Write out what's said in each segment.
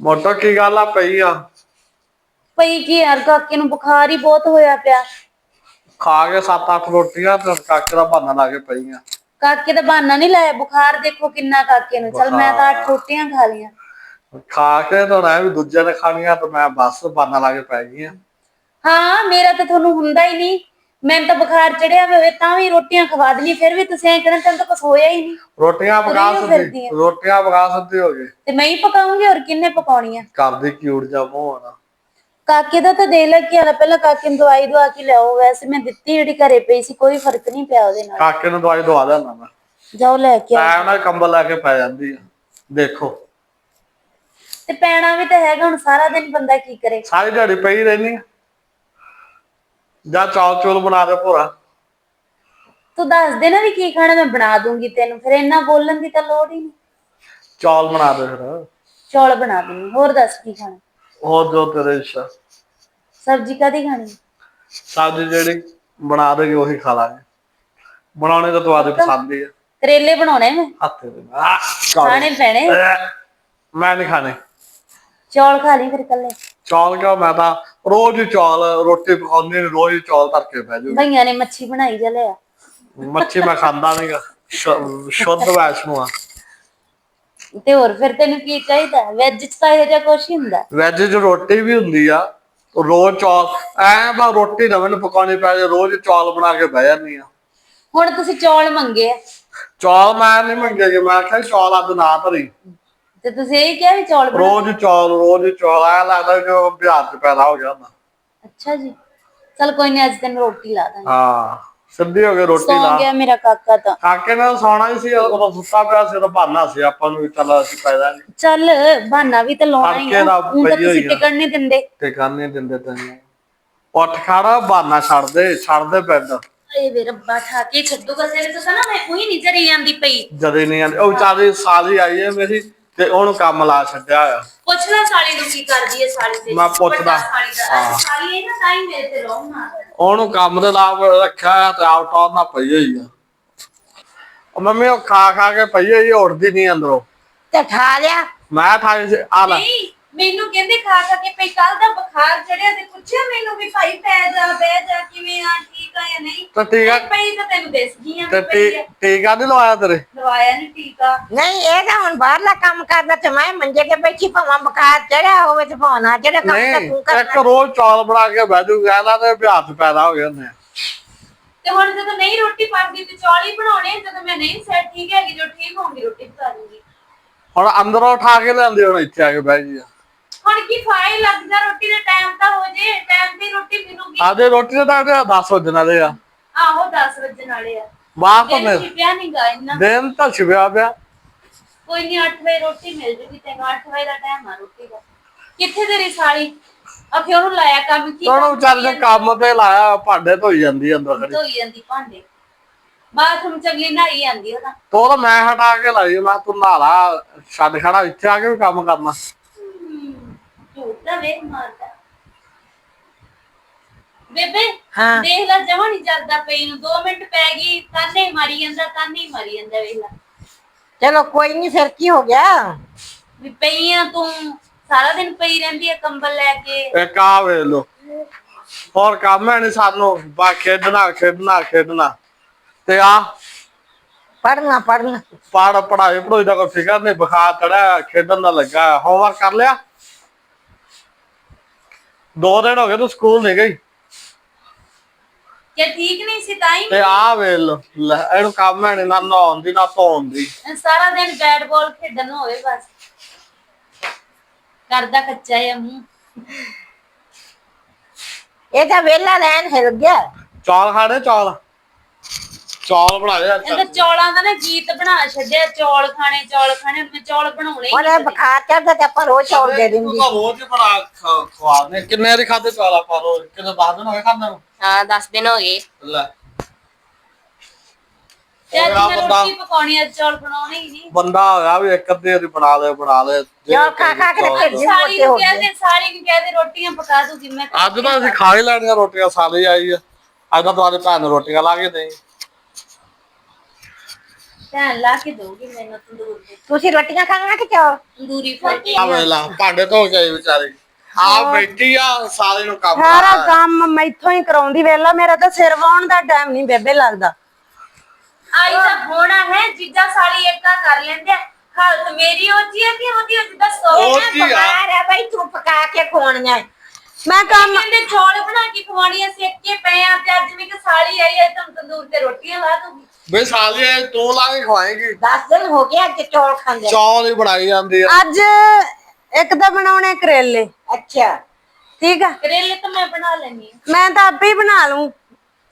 Motto ਕੀ ਗੱਲ ਆ ਪਈ ਆ? ਪਈ ਕੀ ਯਾਰ ਕਾਕੇ ਨੂੰ ਬੁਖਾਰ ਹੀ ਬਹੁਤ ਹੋਇਆ ਪਿਆ। ਖਾ ਕੇ 7-8 ਰੋਟੀਆਂ ਤੇ ਕਾਕੇ ਦਾ ਬਹਾਨਾ ਲਾ ਕੇ ਪਈਆਂ। ਕਾਕੇ ਦਾ ਬਹਾਨਾ ਨਹੀਂ ਲਾਇਆ ਬੁਖਾਰ ਦੇਖੋ ਕਿੰਨਾ ਕਾਕੇ ਨੂੰ। ਚਲ ਮੈਂ ਤਾਂ ਅੱਠ ਰੋਟੀਆਂ ਖਾ ਲੀਆਂ ਖਾ ਕੇ ਤਾਂ ਰਹਿ ਵੀ ਦੂਜੇ ਨੇ ਖਾਣੀਆਂ ਤੇ ਮੈਂ ਬਸ ਬਹਾਨਾ ਲਾ ਕੇ ਪੈ ਗਈ ਆ ਹਾਂ ਮੇਰਾ ਤਾਂ ਤੁਹਾਨੂੰ ਹੁੰਦਾ ਹੀ ਨਹੀਂ। ਮੈਨੂੰ ਤਾਂ ਬੁਖਾਰ ਚੜਿਆ ਹੋਵੇ ਤਾਂ ਵੀ ਰੋਟੀਆਂ ਖਵਾ ਦੇਣੀ ਫਿਰ ਵੀ ਤੁਸੀਂ ਐਂ ਕਹਿੰਦੇ ਤੈਨੂੰ ਤਾਂ ਕੁਝ ਹੋਇਆ ਹੀ ਨਹੀਂ। ਰੋਟੀਆਂ ਪਕਾ ਸਕਦੀ। ਰੋਟੀਆਂ ਪਕਾ ਸਕਦੀ ਹੋ ਗਏ ਤੇ ਮੈਂ ਹੀ ਪਕਾਉਂਗੀ ਹੋਰ ਕਿੰਨੇ ਪਕਾਉਣੀਆਂ? ਘਰ ਦੀ ਕਿਊਟ ਜਾ ਮੂੰਹ ਆ ਕਾਕੇ ਦਾ ਤਾਂ ਦੇ ਲੈ ਕੇ ਆਲਾ ਪਹਿਲਾਂ ਕਾਕੇ ਨੂੰ ਦਵਾਈ ਦਵਾ ਕੇ ਲਿਆਓ ਵੈਸੇ ਮੈਂ ਦਿੱਤੀ ਜਿਹੜੀ ਘਰੇ ਪਈ ਸੀ ਕੋਈ ਫ਼ਰਕ ਨਹੀਂ ਪਿਆ ਉਹਦੇ ਨਾਲ। ਕਾਕੇ ਨੂੰ ਦਵਾਈ ਦਵਾ ਦੇਣਾ ਮੈਂ। ਜਾਓ ਲੈ ਕੇ ਆਓ। ਟਾਈਮ ਨਾਲ ਕੰਬਲ ਲੈ ਕੇ ਪੈ ਜਾਂਦੀ ਆ ਦੇਖੋ। ਤੇ ਪੈਣਾ ਵੀ ਤਾਂ ਹੈਗਾ ਹੁਣ ਸਾਰਾ ਦਿਨ ਬੰਦਾ ਕੀ ਕਰੇ? ਸਾਰੀ ਦਿਹਾੜੀ ਪਈ ਰਹਿਣੀ ਆ। ਜਾਂ ਚੌਲ ਚੋਲ ਬਣਾ ਦੇ ਭੋਰਾ। ਤੂੰ ਦੱਸ ਦੇ ਨਾ ਵੀ ਕੀ ਖਾਣਾ ਮੈਂ ਬਣਾ ਦੂੰਗੀ ਤੈਨੂੰ ਫਿਰ ਇੰਨਾ ਬੋਲਣ ਦੀ ਤਾਂ ਲੋੜ ਹੀ ਨਹੀਂ। ਚੌਲ ਬਣਾ ਦੇ ਫਿਰ। ਚੌਲ ਬਣਾ ਦੂੰਗੀ ਹੋਰ ਦੱਸ ਕੀ ਖਾਣਾ। ਹੋਰ ਜੋ ਤੇਰੇ ਇੱਛਾ। ਸਬਜ਼ੀ ਕਾਦੀ ਖਾਣੀ? ਸਬਜ਼ੀ ਜਿਹੜੀ ਬਣਾ ਦੇਗੀ ਉਹੀ ਖਾ ਲਾਂਗੇ। ਬਣਾਉਣੇ ਤਾਂ ਤੁਹਾਡੇ ਪਸੰਦ ਹੀ ਆ। ਕਰੇਲੇ ਬਣਾਉਣੇ ਮੈਂ? ਹੱਥੇ ਦੇ। ਖਾਣੇ ਪੈਣੇ? ਮੈਂ ਨਹੀਂ ਖਾਣੇ। ਚੌਲ ਖਾ ਲਈ ਫਿਰ ਕੱਲੇ ਚੌਲ ਕਿਉਂ? ਮੈਂ ਤਾਂ ਰੋਜ਼ ਹੀ ਚੌਲ ਰੋਟੀ ਪਕਾਉਂਦੀ ਨੀ, ਰੋਜ਼ ਹੀ ਚੌਲ ਧਰ ਕੇ ਬਹਿ ਜੂ ਭਈਆਂ ਨੇ ਮੱਛੀ ਬਣਾਈ ਜਾ ਲਿਆ ਮੱਛੀ ਮੈਂ ਖਾਂਦਾ ਨਹੀਂਗਾ ਸ਼ੁੱਧ ਵੈਸ਼ਨੂੰ ਆ। ਤੇ ਹੋਰ ਫਿਰ ਤੈਨੂੰ ਕੀ ਚਾਹੀਦਾ? ਵੈਜ ਚ ਤਾਂ ਇਹੋ ਜਿਹਾ ਕੁਛ ਹੀ ਹੁੰਦਾ। ਵੈਜ ਚ ਰੋਟੀ ਵੀ ਹੁੰਦੀ ਆ। ਰੋਜ਼ ਚੌਲ ਐ ਬਾ ਰੋਟੀ ਨਾ ਮੈਨੂੰ ਪਕਾਉਣੀ ਪੈ ਜੇ ਰੋਜ਼ ਚੌਲ ਬਣਾ ਕੇ ਬਹਿ ਜਾਂਦੀ ਆ। ਹੁਣ ਤੁਸੀਂ ਚੌਲ ਮੰਗੇ ਆ। ਚੌਲ ਮੈਂ ਨਹੀਂ ਮੰਗੇ ਕਿ ਮੈਂ ਕਿਹਾ ਚੌਲ ਅੱਜ ਨਾ ਧਰੀ। ਤੇ ਤੁਸੀਂ ਇਹ ਕਿਹਾ ਵੀ ਚੌਲ ਬਣਾ ਰੋਜ਼ ਚੌਲ ਰੋਜ਼ ਚੌਲ ਐ ਲੱਗਦਾ ਕਿ ਬਿਹਾਰ ਚ ਪੈਦਾ ਹੋ ਗਿਆ ਹੁੰਦਾ ਅੱਛਾ ਜੀ। ਚਲ ਕੋਈ ਨਹੀਂ ਅੱਜ ਤੈਨੂੰ ਰੋਟੀ ਲਾ ਦਾਂਗੇ। ਹਾਂ ਸਿੱਧੀ ਹੋ ਗਈ ਰੋਟੀ ਸੌਂ ਲਾ। ਗਿਆ ਮੇਰਾ ਕਾਕਾ ਤਾਂ। ਕਾਕੇ ਨਾਲ ਸੌਣਾ ਹੀ ਸੀ ਉਹ ਸੁੱਤਾ ਪਿਆ ਸੀ ਉਹ ਬਹਾਨਾ ਸੀ ਆਪਾਂ ਨੂੰ ਵੀ ਚੱਲ ਅਸੀਂ ਪੈ ਜਾਾਂਗੇ ਚੱਲ ਬਹਾਨਾ ਵੀ ਤਾਂ ਲਾਉਣਾ ਹੀ ਤੜਕੇ ਦਾ ਆ ਹੁਣ ਤਾਂ ਤੁਸੀਂ ਹੋਈ ਆ। ਟਿਕਣ ਨਹੀਂ ਦਿੰਦੇ। ਤੇ ਕਰਨੇ ਦਿੰਦੇ ਤੈਨੂੰ। ਉੱਠ ਖੜਾ ਬਹਾਨਾ ਛੱਡ ਦੇ ਛੱਡ ਦੇ ਪਿੰਡ। ਏ ਵੇ ਰੱਬਾ ਠਾ ਕੇ ਛੱਡੂਗਾ ਤੇਰੇ ਤੋਂ ਤਾਂ ਨਾ ਮੈਂ ਉਹੀ ਨਹੀਂ ਜਰੀ ਜਾਂਦੀ ਪਈ। ਜਦੇ ਨਹੀਂ ਆਂਦੇ। ਉਹ ਵਿਚਾਰੀ ਸਾਲੀ ਆਈ ਹੈ ਮੇਰੀ। ਤੇ ਉਹਨੂੰ ਕੰਮ ਲਾ ਛੱਡਿਆ ਆ ਪੁੱਛ ਲੈ ਸਾਲੀ ਨੂੰ ਕੀ ਕਰਦੀ ਹੈ ਸਾਲੀ ਤੇ। ਮੈਂ ਪੁੱਛਦਾ। ਵੱਡਾ ਸਾਲੀ ਦਾ। ਸਾਲੀ ਇਹ ਨਾ ਤਾਂ ਹੀ ਮੇਰੇ ਤੇ ਨਾ ਉਹਨੂੰ ਕੰਮ ਦੇ ਲਾਭ ਰੱਖਿਆ ਤੇ ਆਪ ਟੌਰ ਨਾ ਪਈ ਹੋਈ ਆ। ਉਹ ਮੰਮੀ ਉਹ ਖਾ ਖਾ ਕੇ ਪਈ ਹੋਈ ਆ, ਉੱਠਦੀ ਨਹੀਂ ਅੰਦਰੋਂ। ਤੇ ਠਾ ਲਿਆ। ਮੈਂ ਠਾਈ ਆ ਲੈ। ਨਹੀਂ ਮੈਨੂੰ ਕਹਿੰਦੇ ਖਾ ਖਾ ਕੇ ਪਈ ਕੱਲ ਦਾ ਬੁਖਾਰ ਚੜਿਆ ਤੇ ਪੁੱਛਿਆ ਮੈਨੂੰ ਵੀ ਭਾਈ ਪੈ ਜਾ ਬਹਿ ਜਾ ਕਿਵੇਂ ਆ ਠੀਕ ਆ ਜਾਂ ਨਹੀਂ? ਤੇ ਟੀਕਾ ਪਈ ਤਾਂ ਤੈਨੂੰ ਦਿਸ ਗਈ ਆ ਤੇ ਟੀ- ਟੀਕਾ ਨਹੀਂ ਲਵਾਇਆ ਤੇਰੇ? ਦਵਾਇਆ ਨਹੀਂ ਟੀਕਾ ਨਹੀਂ ਇਹ ਤਾਂ ਹੁਣ ਬਾਹਰਲਾ ਕੰਮ ਕਰਦਾ ਤੇ ਮੈਂ ਮੰਜੇ ਤੇ ਬੈਠੀ ਭਾਵਾਂ ਬੁਖਾਰ ਚੜਿਆ ਹੋਵੇ ਤੇ ਭਾਵਾਂ ਨਾ ਜਿਹੜਾ ਕੰਮ ਤਾਂ ਨਹੀਂ ਤੂੰ ਇੱਕ ਕਰਨਾ। ਰੋਜ਼ ਚੌਲ ਬਣਾ ਕੇ ਬਹਿ ਜੂਗਾ ਇਹਨਾਂ ਦੇ ਚ ਪੈਦਾ ਹੋ ਗਏ ਹੁੰਦੇ ਆ। ਤੇ ਹੁਣ ਜਦੋਂ ਨਹੀਂ ਰੋਟੀ ਪੱਕਦੀ ਤੇ ਚੌਲ ਹੀ ਬਣਾਉਣੇ ਜਦੋਂ ਮੈਂ ਨਹੀਂ ਸੈਟ ਠੀਕ ਹੈਗੀ ਜੋ ਠੀਕ ਹੋਊਗੀ ਰੋਟੀ ਪਕਾ ਦੂੰਗੀ ਹੁਣ ਅੰਦਰੋਂ ਉਠਾ ਕੇ ਲਿਆਂਦੇ ਹੁਣ ਇੱਥੇ ਆ ਕੇ ਬਹਿ ਗਈ ਆ। ਹੁਣ ਕੀ ਫਾਇਲ ਲੱਗਦਾ ਰੋਟੀ ਦਾ ਟਾਈਮ ਤਾਂ ਹੋ ਜੇ ਟਾਈਮ ਤੇ ਰੋਟੀ ਮਿਲੂਗੀ। ਆਦੇ ਰੋਟੀ ਦਾ ਤਾਂ 10 ਵਜੇ ਨਾਲੇ ਆ। ਆਹੋ 10 ਵਜੇ ਨਾਲੇ ਆ। ਬਾਹਰ ਤਾਂ ਮੈਂ ਛਿਪਿਆ ਨਹੀਂ ਗਾ ਇੰਨਾ। ਦਿਨ ਤਾਂ ਛਿਪਿਆ ਪਿਆ। ਕੋਈ ਨਹੀਂ 8 ਵਜੇ ਰੋਟੀ ਮਿਲ ਜੂਗੀ ਤੈਨੂੰ 8 ਵਜੇ ਦਾ ਟਾਈਮ ਆ ਰੋਟੀ ਦਾ। ਕਿੱਥੇ ਤੇਰੀ ਸਾਲੀ? ਅਖੇ ਉਹਨੂੰ ਲਾਇਆ ਕੰਮ ਕੀ ਉਹਨੂੰ ਵਿਚਾਰੇ ਨੇ ਕੰਮ ਤੇ ਲਾਇਆ ਭਾਂਡੇ ਧੋਈ ਜਾਂਦੀ ਆ ਅੰਦਰ ਖੜੀ। ਧੋਈ ਜਾਂਦੀ ਭਾਂਡੇ। ਬਾਥਰੂਮ ਚ ਅਗਲੀ ਨਹਾਈ ਜਾਂਦੀ ਉਹ ਤਾਂ ਤੋ ਤਾਂ ਮੈਂ ਹਟਾ ਕੇ ਲਾਈ ਮੈਂ ਤੂੰ ਨਹਾ ਲਾ ਛੱਡ ਖੜਾ ਇੱਥੇ ਆ ਕੇ ਵੀ ਕੰਮ ਕਰਨਾ। ਦਾ ਵੇਖ ਮਾਰਦਾ। ਬੇਬੇ ਹਾਂ। ਦੇਖ ਲੈ ਜਮਾ ਨਹੀਂ ਚੱਲਦਾ ਪਈ ਨੂੰ। 2 ਮਿੰਟ ਪੈ ਗਈ ਤਾਨੇ ਮਾਰੀ ਜਾਂਦਾ ਤਾਨੇ ਮਾਰੀ ਜਾਂਦਾ ਵੇਖ ਲੈ। ਚਲੋ ਕੋਈ ਨਹੀਂ ਫਿਰ ਕੀ ਹੋ ਗਿਆ? ਵੀ ਪਈ ਆ ਤੂੰ ਸਾਰਾ ਦਿਨ ਪਈ ਰਹਿੰਦੀ ਆ ਕੰਬਲ ਲੈ ਕੇ। ਇੱਕ ਆ ਵੇ ਲੋ ਹੋਰ ਕੰਮ ਹੈ ਨਹੀਂ ਸਾਨੂੰ ਬਾ ਖੇਡਣਾ ਖੇਡਣਾ ਖੇਡਣਾ। ਤੇ ਆ ਪੜਨਾ ਪੜਨਾ ਪੜ ਪੜਾਈ ਪੜੋਈ ਦਾ ਕੋਈ ਫਿਕਰ ਨਹੀਂ ਬੁਖਾਰ ਚੜਿਆ ਖੇਡਣ ਦਾ ਲੱਗਾ ਹੋਮਵਰਕ ਕਰ ਲਿਆ? ਦੋ ਦਿਨ ਹੋ ਗਏ ਤੂੰ ਸਕੂਲ ਨਹੀਂ ਗਈ। ਕਿ ਠੀਕ ਨਹੀਂ ਸੀ ਤਾਂ ਹੀ ਤੇ ਆ ਵੇ ਲੋ ਲੈ, ਇਹਨੂੰ ਕੰਮ ਹੈ ਨਾ ਨਹਾਉਣ ਦੀ ਨਾ ਧੋਣ ਦੀ। ਸਾਰਾ ਦਿਨ ਬੈਟ ਬਾਲ ਖੇਡਣ ਨੂੰ ਹੋਵੇ ਬਸ। ਕਰਦਾ ਕੱਚਾ ਜਿਹਾ ਮੂੰਹ। ਇਹ ਤਾਂ ਵੇਲਾ ਲੈਣ ਹਿਲ ਗਿਆ। ਚੌਲ ਖਾਣੇ ਚੌਲ? ਚੌਲ ਬਣਾ ਲਿਆ ਇਹਦਾ ਚੌਲਾਂ। ਦਾ ਨਾ ਗੀਤ ਬਣਾ ਛੱਡਿਆ ਚੌਲ ਖਾਣੇ ਚੌਲ ਖਾਣੇ ਮੈਂ ਚੌਲ ਬਣਾਉਣੇ ਹੀ ਉਹਨੇ ਨਹੀਂ ਬੁਖਾਰ ਚੜਦਾ ਤੇ ਆਪਾਂ ਰੋਜ਼ ਚੌਲ ਦੇ ਦਿੰਦੀ। ਤਾਂ ਰੋਜ਼ ਹੀ ਬਣਾ ਖ- ਖਵਾਉਂਦੇ। ਕਿੰਨੇ ਵਾਰੀ ਖਾਦੇ ਚੌਲ ਆਪਾਂ ਰੋਜ਼? ਕਿੰਨੇ ਦਿਨ ਹੋਏ ਖਾਂਦੇ ਨੂੰ? ਹਾਂ 10 ਦਿਨ ਹੋ ਗਏ। ਲੈ। ਤੇ ਅੱਜ ਹੋਇਆ ਮੈਂ ਬੰਦਾ ਰੋਟੀ ਪਕਾਉਣੀ ਅੱਜ ਚੌਲ ਬਣਾਉਣੇ ਹੀ ਨਹੀਂ। ਬੰਦਾ ਹੋਇਆ ਵੀ ਇੱਕ ਅੱਧੀ ਵਾਰੀ ਬਣਾ ਲੈ ਬਣਾ ਲੈ। ਜੇ ਚੌਲ ਖਾ ਖਾ ਕੇ ਚੌਲ- ਢਿੱਡ ਵੀ ਸਾਲੀ ਮੋਟੇ ਹੋ ਨੂੰ ਗਏ ਕਹਦੇ ਸਾਲੀ ਨੂੰ ਕਹਦੇ ਰੋਟੀਆਂ ਪਕਾ ਦੂਗੀ ਮੈਂ ਅੱਜ ਤਾਂ ਅਸੀਂ ਖਾ ਹੀ ਲੈਣੀਆਂ ਰੋਟੀਆਂ ਸਾਲੇ ਆਈ ਆ। ਅੱਜ ਤਾਂ ਤੁਹਾਡੇ ਭੈਣ ਨੂੰ ਰੋਟੀਆਂ ਲਾ ਕੇ ਦੇ ਭੈਣ ਲਾ ਕੇ ਦੋਗੀ ਮੈਨੂੰ ਤੰਦੂਰ ਦੇ। ਤੁਸੀਂ ਰੋਟੀਆਂ ਖਾਣਾ ਕਿ ਚੌਲ ਤੰਦੂਰੀ ਫੁਲਕੇ ਆ। ਵੇਲਾ ਭਾਂਡੇ ਧੋ ਕੇ ਆਈ ਵਿਚਾਰੀ। ਆ ਬੈਠੀ ਆ ਸਾਰੇ ਨੂੰ ਕੰਮ ਸਾਰਾ ਹੈ। ਕੰਮ ਮੈਥੋਂ ਹੀ ਕਰਾਉਂਦੀ ਵੇਲਾ ਮੇਰਾ ਤਾਂ ਸਿਰ ਵਾਉਣ ਦਾ ਟਾਈਮ ਨਹੀਂ ਬੇਬੇ ਲੱਗਦਾ। ਆਈ ਤਾਂ ਹੋਣਾ ਹੈ ਜਿੱਦਾਂ ਸਾਲੀ ਏਕਾ ਕਰ ਲੈਂਦੇ ਆ। ਹਾਲਤ ਮੇਰੀ ਹੋਤੀ ਹੈ ਕਿ ਉਹਦੀ ਕੀ ਆ। ਬਿਮਾਰ ਹੈ ਬਈ ਤੂੰ ਪਕਾ ਕੇ ਖਵਾਉਣੀਆਂ। ਮੈਂ ਕੰਮ ਕਹਿੰਦੇ ਚੌਲ ਬਣਾ ਕੇ ਖਵਾਉਣੀਆਂ ਸੇਕ ਕੇ ਪਏ ਆ ਤੇ ਅੱਜ ਵੀ ਕਿ ਸਾਲੀ ਆਈ ਹੈ ਤੁਹਾਨੂੰ ਤੰਦੂਰ ਤੇ ਰੋਟੀਆਂ ਲਾ ਦੂੰਗੀ। ਬਈ ਸਾਲੀਏ ਤੂੰ ਲਾ ਕੇ ਖਵਾਏਗੀ। 10 ਦਿਨ ਹੋ ਗਏ ਅੱਜ ਚੌਲ ਖਾਂਦੇ ਚੌਲ ਹੀ ਬਣਾਈ ਜਾਂਦੀ ਆ। ਅੱਜ ਇੱਕ ਤਾਂ ਬਣਾਉਣੇ ਕਰੇਲੇ। ਅੱਛਾ। ਠੀਕ ਆ? ਕਰੇਲੇ ਤਾਂ ਮੈਂ ਬਣਾ ਲੈਣੀ ਮੈਂ ਤਾਂ ਆਪੇ ਹੀ ਬਣਾ ਲੂੰ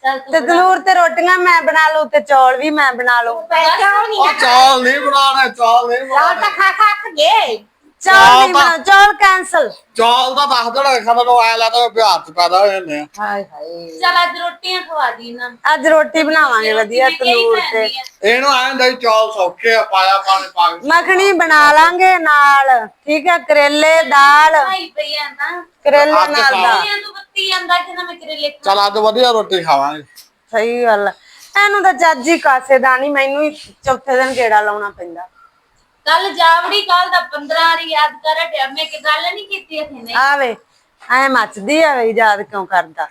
ਚੱਲ ਤੇ ਤੂੰ ਤੰਦੂਰ ਤੇ ਰੋਟੀਆਂ ਮੈਂ ਬਣਾ ਲੂੰ ਤੇ ਚੌਲ ਵੀ ਮੈਂ ਬਣਾ ਲੂੰ ਪੈਸਾ ਨਹੀਂ ਉਹ ਚੌਲ ਨਹੀਂ ਬਣਾਉਣੇ ਚੌਲ ਨਹੀਂ ਚੌਲ ਬਣਾਉਣੇ ਤਾਂ ਖਾ ਖਾ ਕੇ। ਗਏ ਚੌਲ ਨਹੀਂ ਤਾਂ- ਬਣਾ ਚੌਲ ਕੈਨਸਲ ਚੌਲ ਤਾਂ ਦੱਸ ਦੇਣਾ ਖਾਣਾ ਨੂੰ ਆਇਆ ਲੱਗਦਾ ਪਿਆਰ ਚ ਪੈਦਾ ਹੋ ਜਾਂਦੇ ਆ। ਹਾਏ ਹਾਏ। ਚੱਲ ਅੱਜ ਰੋਟੀਆਂ ਖਵਾ ਦੀ ਨਾ। ਅੱਜ ਰੋਟੀ ਬਣਾਵਾਂਗੇ ਵਧੀਆ ਤੰਦੂਰ ਤੇ। ਇਹਨੂੰ ਆਇਆ ਹੁੰਦਾ ਸੀ ਚੌਲ ਸੌਖੇ ਆ ਪਾਇਆ ਪਾਣੀ ਪਾ ਕੇ। ਮੱਖਣੀ ਬਣਾ ਲਾਂਗੇ ਨਾਲ। ਠੀਕ ਆ ਕਰੇਲੇ ਦਾਲ। ਭਾਈ ਪਈ ਆ ਨਾ। ਕਰੇਲੇ ਨਾਲ ਖਾ। ਦਾ ਕਰੇਲਿਆਂ ਤੋਂ ਬੱਤੀ ਆਂਦਾ ਕਿ ਨਾ ਮੈਂ ਕਰੇਲੇ ਖਾ ਚਲ ਅੱਜ ਵਧੀਆ ਰੋਟੀ ਖਾਵਾਂਗੇ। ਸਹੀ ਗੱਲ ਆ। ਇਹਨੂੰ ਤਾਂ ਚੱਜ ਹੀ ਕਾਸੇ ਦਾ ਨਹੀਂ ਮੈਨੂੰ ਹੀ ਚੌਥੇ ਦਿਨ ਗੇੜਾ ਲਾਉਣਾ ਪੈਂਦਾ। ਕੱਲ ਜਾਵੜੀ ਕੱਲ ਦਾ 15 ਵਾਰੀ ਯਾਦ ਕਰ ਹਟਿਆ। ਮੈਂ ਕਿ ਗੱਲ ਨਹੀਂ ਕੀਤੀ ਇਥੇ ਨੇ ਆਵੇ ਐ ਮੱਚਦੀ ਆ ਵੇ ਯਾਦ ਕਿਉਂ ਕਰਦਾ?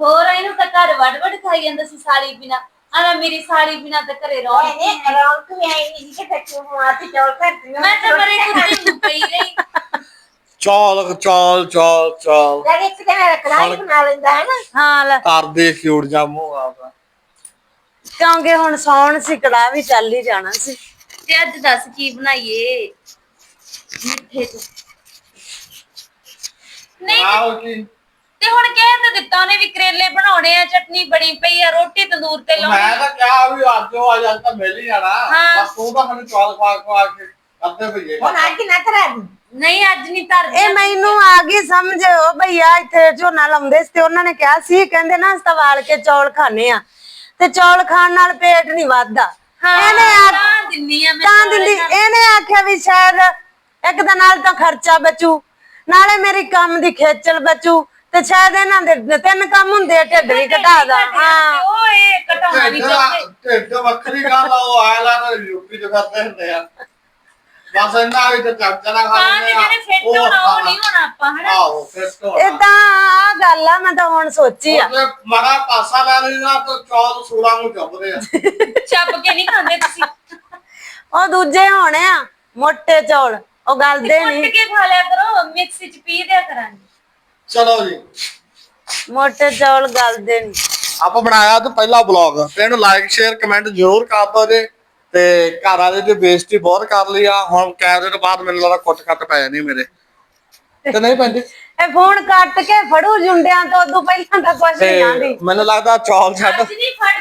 ਹੋਰ ਇਹਨੂੰ ਤਾਂ ਘਰ ਵੜ ਵੜ ਖਾਈ ਜਾਂਦਾ ਸੀ ਸਾਲੀ ਬਿਨਾ। ਆਣਾ ਮੇਰੀ ਸਾਲੀ ਬਿਨਾ ਤਾਂ ਘਰੇ ਰੋ ਇਹਨੇ ਰੌਣਕ ਵੀ ਆਈ ਨਹੀਂ ਕਿ ਬੱਚੂ ਨੂੰ ਆਤੀ ਚੌਲ ਕਰਦੀ ਮੈਂ ਤਾਂ ਮਰੇ ਕੁੱਤੇ ਨੂੰ ਪਈ ਰਹੀ। ਚੌਲ ਚੌਲ ਚੌਲ ਚੌਲ। ਲੈ ਇੱਕ ਦਿਨ ਕੜਾਈ ਬਣਾ ਲੈਂਦਾ ਹੈ ਨਾ? ਹਾਂ ਲੈ। ਕਰਦੇ ਕਿਉੜ ਜਾ ਮੂੰਹ ਆਪਦਾ। ਕਿਉਂਕਿ ਹੁਣ ਸੌਣ ਸੀ ਕੜਾ ਵੀ ਚੱਲ ਹੀ ਜਾਣਾ ਸੀ। ਤੇ ਅੱਜ ਦੱਸ ਕੀ ਬਣਾਈਏ? ਮਿੱਠੇ ਚ। ਨਹੀਂ ਕੀ ਤੇ ਹੁਣ ਕਹਿ ਤਾਂ ਦਿੱਤਾ? ਉਹਨੇ ਵੀ ਕਰੇਲੇ ਬਣਾਉਣੇ ਆ ਚਟਨੀ ਬਣੀ ਪਈ ਆ ਰੋਟੀ ਤੰਦੂਰ ਤੇ ਲਾਉਣੀ ਮੈਂ ਤਾਂ ਕਿਹਾ ਵੀ ਅੱਜ ਉਹ ਆ ਜਾਂਦਾ ਮਿਲ ਹੀ ਜਾਣਾ। ਹਾਂ। ਬਸ ਤੂੰ ਤਾਂ ਸਾਨੂੰ ਚੌਲ ਖਵਾ ਖਵਾ ਕੇ ਅੱਧੇ ਭਈਏ ਹੁਣ ਅੱਜ ਨਾ ਕਰਾ ਨਹੀਂ ਅੱਜ ਨਹੀਂ ਧਰ ਇਹ ਮੈਨੂੰ ਆ ਗਈ ਸਮਝ। ਉਹ ਭਈਆ ਇੱਥੇ ਝੋਨਾ ਲਾਉਂਦੇ ਸੀ ਤੇ ਉਹਨਾਂ ਨੇ ਕਿਹਾ ਸੀ ਕਹਿੰਦੇ ਨਾ ਅਸੀਂ ਤਾਂ ਵਾਲ ਕੇ ਚੌਲ ਖਾਣੇ ਆ। ਤੇ ਚੌਲ ਖਾਣ ਨਾਲ ਪੇਟ ਨਹੀਂ ਵੱਧਦਾ। ਇਹਨੇ ਆ ਦਿੰਨੀ ਆ ਮੈਂ ਤਾਂ ਦਿੰਦੀ ਇਹਨਾਂ ਆਖਿਆ ਵੀ ਸ਼ਾਇਦ ਇੱਕ ਦਾ ਨਾਲ ਤਾਂ ਖਰਚਾ ਬਚੂ ਨਾਲੇ ਮੇਰੀ ਕੰਮ ਦੀ ਖੇਚਲ ਬਚੂ ਤੇ ਸ਼ਾਇਦ ਇਹਨਾਂ ਦੇ ਤਿੰਨ ਕੰਮ ਹੁੰਦੇ ਆ, ਢਿੱਡ ਵੀ ਘਟਾਦਾ ਹਾਂ। ਉਹ ਇਹ ਘਟਾਉਣਾ ਨਹੀਂ ਚਾਹੁੰਦੇ। ਢਿੱਡ ਵੱਖਰੀ ਗੱਲ ਆ ਉਹ ਆਇਆ ਲਾ ਯੂਪੀ ਚ ਕਰਦੇ ਹੁੰਦੇ ਆ। ਬਸ ਇਹਨਾਂ ਵਿੱਚ ਚਮਚਾ ਨਾ ਖਾ ਹਾਂ ਤੇ ਲੈਂਦੇ ਆ, ਜਿਹੜੇ ਫਿੱਟ ਉਹ ਹੋਣਾ ਉਹ ਖਾਣਾ। ਨਹੀਂ ਹੋਣਾ ਆਪਾਂ ਹਨਾ? ਆਹੋ ਫਿੱਟ ਹੋਣਾ। ਏਦਾਂ ਆ ਗੱਲ ਆ ਮੈਂ ਤਾਂ ਹੁਣ ਸੋਚੀ ਆ। ਮਾੜਾ ਪਾਸਾ ਲੈ ਲੈਣਾ ਤਾਂ ਚੌਲ ਸੂਲਾਂ ਨੂੰ ਚੁੱਪਦੇ ਆ। ਛੱਪ ਕੇ ਨਹੀਂ ਖਾਂਦੇ ਤੁਸੀਂ। ਉਹ ਦੂਜੇ ਹੋਣੇ ਆ ਮੋਟੇ ਚੌਲ ਉਹ ਗਲਦੇ ਕੁੱਟ ਨਹੀਂ। ਕੇ ਖਾ ਲਿਆ ਕਰੋ ਮਿਕਸੀ ਚ ਪੀ ਦਿਆ ਕਰਾਂਗੇ। ਚਲੋ ਜੀ। ਮੋਟੇ ਚੌਲ ਗਲਦੇ ਨਹੀਂ। ਆਪਾਂ ਬਣਾਇਆ ਤੇ ਪਹਿਲਾ ਬਲੌਗ ਤੇ ਇਹਨੂੰ ਲਾਈਕ ਸ਼ੇਅਰ ਕਮੈਂਟ ਜ਼ਰੂਰ ਕਰ ਦਿਓ ਜੀ। ਤੇ ਘਰ ਵਾਲੇ ਦੀ ਬੇਇੱਜ਼ਤੀ ਬਹੁਤ ਕਰ ਲਈ ਆ। ਹੁਣ ਕੈਮਰੇ ਤੋਂ ਬਾਅਦ ਮੈਨੂੰ ਲੱਗਦਾ ਕੁੱਟ ਕੱਟ ਪੈ ਜਾਣੀ ਮੇਰੇ। ਤੇ ਨਹੀਂ ਪੈਂਦੀ ਇਹ ਫੋਨ ਕੱਟ ਕੇ ਫੜੂ ਜੁੰਡਿਆਂ ਤੋਂ ਉਦੋਂ ਪਹਿਲਾਂ ਤਾਂ ਕੁਛ ਨਹੀਂ ਆਂਦੀ ਮੈਨੂੰ ਲੱਗਦਾ ਚੌਲ ਛੱਡ। ਨਹੀਂ ਫੜ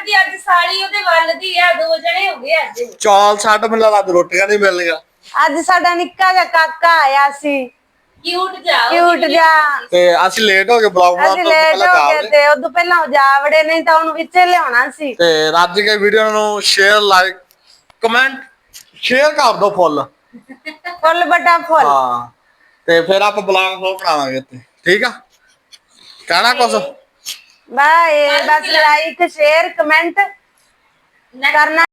ਸਾਲੀ ਉਹਦੇ ਵੱਲ ਦੀ ਆ ਦੋ ਜਣੇ ਹੋ ਗਏ ਅੱਜ। ਚੌਲ ਛੱਡ ਮੈਨੂੰ ਲੱਗਦਾ ਅੱਜ ਰੋਟੀਆਂ ਨਹੀਂ ਮਿਲਣੀਆਂ। ਅੱਜ ਸਾਡਾ ਨਿੱਕਾ ਜਿਹਾ ਕਾਕਾ ਆਇਆ ਸੀ। ਕਿਊਟ ਜਾ ਕਿਊਟ ਜਿਹਾ। ਤੇ ਅਸੀਂ ਲੇਟ ਹੋ ਗਏ ਬਲੌਗ ਬਣਾਉਣ ਅਸੀਂ ਤੋਂ ਲੇਟ ਪਹਿਲਾਂ ਹੋ ਗਏ ਜਾ ਤੇ ਉਦੋਂ ਪਹਿਲਾਂ ਉਹ ਜਾ ਵੜੇ ਨਹੀਂ ਤਾਂ ਉਹਨੂੰ ਵਿੱਚੇ ਲਿਆਉਣਾ ਸੀ। ਤੇ ਰੱਜ ਕੇ ਵੀਡੀਓ ਨੂੰ ਸ਼ੇਅਰ ਲਾਈਕ ਕਮੈਂਟ ਸ਼ੇਅਰ ਕਰ ਦਿਓ ਫੁੱਲ ਫੁੱਲ ਬਟਾ ਫੁੱਲ। ਹਾਂ ਤੇ ਫਿਰ ਆਪਾਂ ਬਲੌਗ ਹੋ ਬਣਾਵਾਂਗੇ ਇੱਥੇ। ਠੀਕ ਆ? ਕਹਿਣਾ ਕੁਛ? ਬਾਏ ਬਸ ਲਾਈਕ ਸ਼ੇਅਰ ਕਮੈਂਟ ਕਰਨਾ